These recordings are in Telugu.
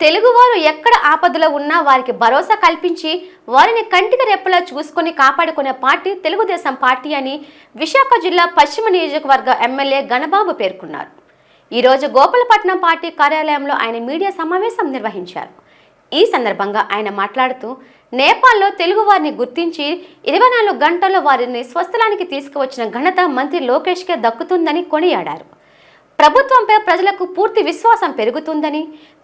తెలుగువారు ఎక్కడ ఆపదలో ఉన్నా వారికి భరోసా కల్పించి వారిని కంటికి రెప్పలా చూసుకొని కాపాడుకునే పార్టీ తెలుగుదేశం పార్టీ అని విశాఖ జిల్లా పశ్చిమ నియోజకవర్గ ఎమ్మెల్యే గణబాబు పేర్కొన్నారు. ఈరోజు గోపాలపట్నం పార్టీ కార్యాలయంలో ఆయన మీడియా సమావేశం నిర్వహించారు. ఈ సందర్భంగా ఆయన మాట్లాడుతూ నేపాల్లో తెలుగు వారిని గుర్తించి ఇరవై నాలుగు గంటల్లో వారిని స్వస్థలానికి తీసుకువచ్చిన ఘనత మంత్రి లోకేష్కే దక్కుతుందని కొనియాడారు. ప్రభుత్వంపై ప్రజలకు పూర్తి విశ్వాసం పెరుగుతుందని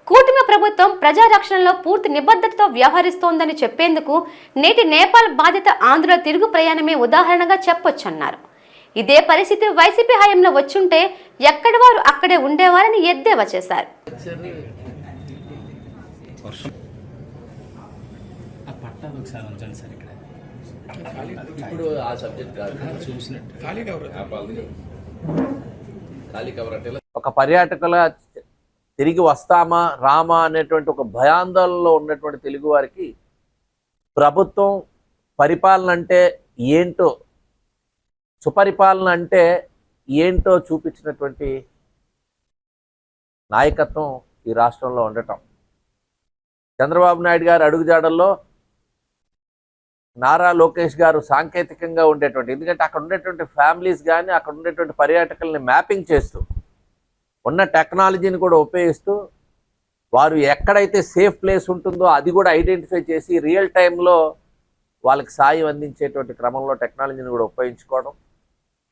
కూటమి ప్రభుత్వం ప్రజారక్షణలో పూర్తి నిబద్ధతతో వ్యవహరిస్తోందని చెప్పేందుకు నేటి నేపాల్ బాధిత ఆంధ్రుల తిరుగు ప్రయాణమే ఉదాహరణగా చెప్పొచ్చన్నారు. ఇదే పరిస్థితి వైసీపీ హయాంలో వచ్చుంటే ఎక్కడి వారు అక్కడే ఉండేవారని ఎద్దేవా చేశారు. ఇప్పుడు ఆ సబ్జెక్ట్ చూసినట్టు. ఒక పర్యాటకుల తిరిగి వస్తామా రామా అనేటువంటి ఒక భయాందోళనలో ఉన్నటువంటి తెలుగు వారికి ప్రభుత్వం పరిపాలన అంటే ఏంటో సుపరిపాలన అంటే ఏంటో చూపించినటువంటి నాయకత్వం ఈ రాష్ట్రంలో ఉండటం. చంద్రబాబు నాయుడు గారు అడుగుజాడల్లో నారా లోకేష్ గారు సాంకేతికంగా ఉండేటువంటి ఎందుకంటే అక్కడ ఉండేటువంటి ఫ్యామిలీస్ కానీ అక్కడ ఉండేటువంటి పర్యాటకుల్ని మ్యాపింగ్ చేస్తూ ఉన్న టెక్నాలజీని కూడా ఉపయోగిస్తూ వారు ఎక్కడైతే సేఫ్ ప్లేస్ ఉంటుందో అది కూడా ఐడెంటిఫై చేసి రియల్ టైంలో వాళ్ళకి సాయం అందించేటువంటి క్రమంలో టెక్నాలజీని కూడా ఉపయోగించుకోవడం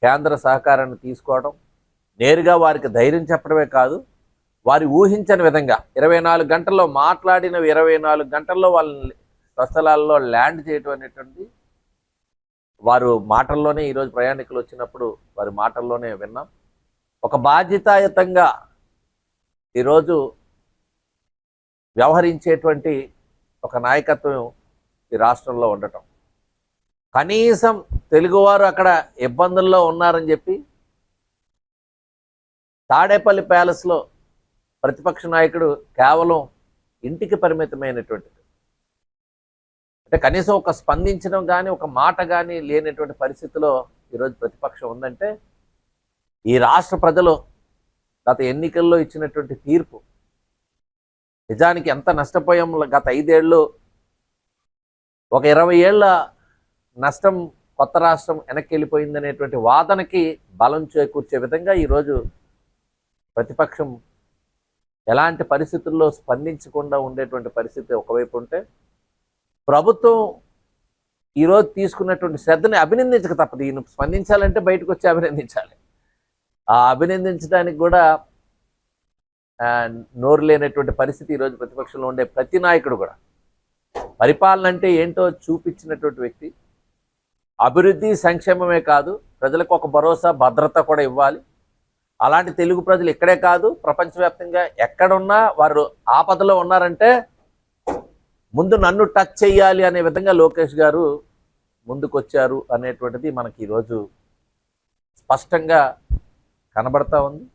కేంద్ర సహకారాన్ని తీసుకోవడం నేరుగా వారికి ధైర్యం చెప్పడమే కాదు వారి ఊహించని విధంగా ఇరవై నాలుగు గంటల్లో మాట్లాడిన ఇరవై నాలుగు గంటల్లో వాళ్ళని స్వస్థలాల్లో ల్యాండ్ చేయటం అనేటువంటి వారు మాటల్లోనే ఈరోజు ప్రయాణికులు వచ్చినప్పుడు వారి మాటల్లోనే విన్నాం. ఒక బాధ్యతాయుతంగా ఈరోజు వ్యవహరించేటువంటి ఒక నాయకత్వం ఈ రాష్ట్రంలో ఉండటం. కనీసం తెలుగువారు అక్కడ ఇబ్బందుల్లో ఉన్నారని చెప్పి తాడేపల్లి ప్యాలెస్లో ప్రతిపక్ష నాయకుడు కేవలం ఇంటికి పరిమితమైనటువంటిది. అంటే కనీసం ఒక స్పందించడం కానీ ఒక మాట కానీ లేనటువంటి పరిస్థితిలో ఈరోజు ప్రతిపక్షం ఉందంటే ఈ రాష్ట్ర ప్రజలు గత ఎన్నికల్లో ఇచ్చినటువంటి తీర్పు నిజానికి ఎంత నష్టపోయాం గత ఐదేళ్ళు? ఒక ఇరవై ఏళ్ళ నష్టం కొత్త రాష్ట్రం వెనక్కి వెళ్ళిపోయిందనేటువంటి వాదనకి బలం చేకూర్చే విధంగా ఈరోజు ప్రతిపక్షం ఎలాంటి పరిస్థితుల్లో స్పందించకుండా ఉండేటువంటి పరిస్థితి ఒకవైపు ఉంటే ప్రభుత్వం ఈరోజు తీసుకున్నటువంటి శ్రద్ధని అభినందించక తప్పదు. ఈయన స్పందించాలంటే బయటకు వచ్చి అభినందించాలి. ఆ అభినందించడానికి కూడా నోరు లేనటువంటి పరిస్థితి ఈరోజు ప్రతిపక్షంలో ఉండే ప్రతి నాయకుడు కూడా. పరిపాలన అంటే ఏంటో చూపించినటువంటి వ్యక్తి. అభివృద్ధి సంక్షేమమే కాదు ప్రజలకు ఒక భరోసా భద్రత కూడా ఇవ్వాలి. అలాంటి తెలుగు ప్రజలు ఇక్కడే కాదు ప్రపంచవ్యాప్తంగా ఎక్కడున్నా వారు ఆపదలో ఉన్నారంటే ముందు నన్ను టచ్ చేయాలి అనే విధంగా లోకేష్ గారు ముందుకొచ్చారు అనేటువంటిది మనకి ఈరోజు స్పష్టంగా కనబడతా ఉంది.